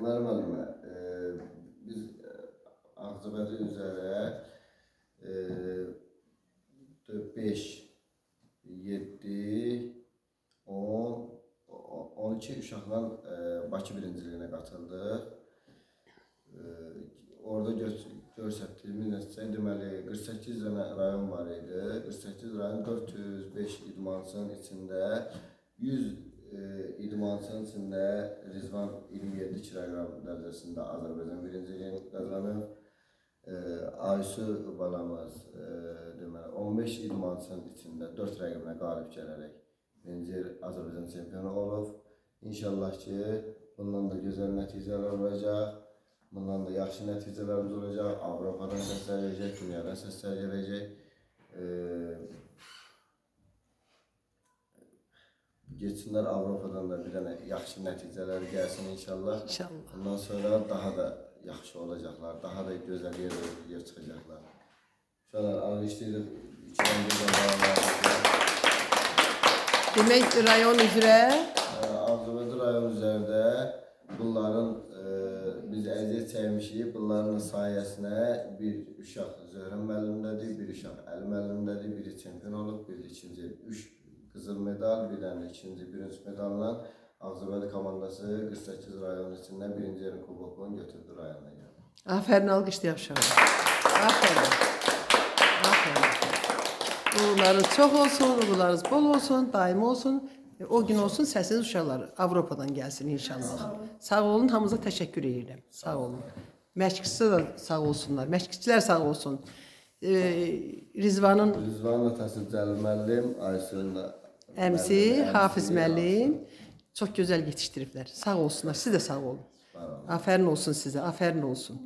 Pınar müəllimə, e, biz Ağcabədi üzərə e, 5, 7, 10, 12 uşaqla e, Bakı birinciliyinə qatıldıq. E, orada gö göstərdiyimiz nəticə deməli 48 dənə rayon var idi. 48 rayon 405 idmançının içində 100 e, idmançının içində Rizvan 27 kiloqram dərəcəsində Azərbaycan birinciliyini qazanıb. E, Aysu balamız e, deməli 15 idmançının içində 4 rəqibinə qalib gələrək birinci Azərbaycan çempionu olub. İnşallah ki, bundan da gözəl nəticələr olacaq. Bundan da yaxşı nəticələrimiz olacaq. Avropadan səslər gələcək, dünyadan səslər gələcək. E, geçsinlər Avropadan da bir dənə yaxşı nəticələr gəlsin inşallah. İnşallah. Ondan sonra daha da yaxşı olacaqlar, daha da gözəl yerlərə çıxacaqlar. Uşaqlar alışdırıb içən bir Demək rayon üzrə Ağzıbədi rayon üzərində bunların e, biz əziyyət çəkmişik. Bunların sayəsinə bir uşaq Zöhrə müəllimdədir, bir uşaq Əli müəllimdədir, biri çempion olub, biri ikinci, üç medal, bir dənə ikinci, birinci medalla Ağzıbədi komandası 48 rayon içində birinci yerin kubokunu götürdü rayona gəldi. Aferin alqışlayaq uşağa. Aferin. Aferin. Uğurlarınız çox olsun, uğurlarınız bol olsun, daim olsun. E, O gün olsun səsiniz uşaqlar Avropadan gəlsin inşallah. Sağ olun, hamınıza təşəkkür edirəm. Sağ olun. Məşqçisi də sağ olsunlar, məşqçilər sağ olsun. E, Rizvanın Rızvanın atası Cəlil müəllim, Aysunun da əmsi, Hafiz müəllim çox gözəl yetişdiriblər. Sağ olsunlar, siz də sağ olun. Afərin olsun sizə, afərin olsun.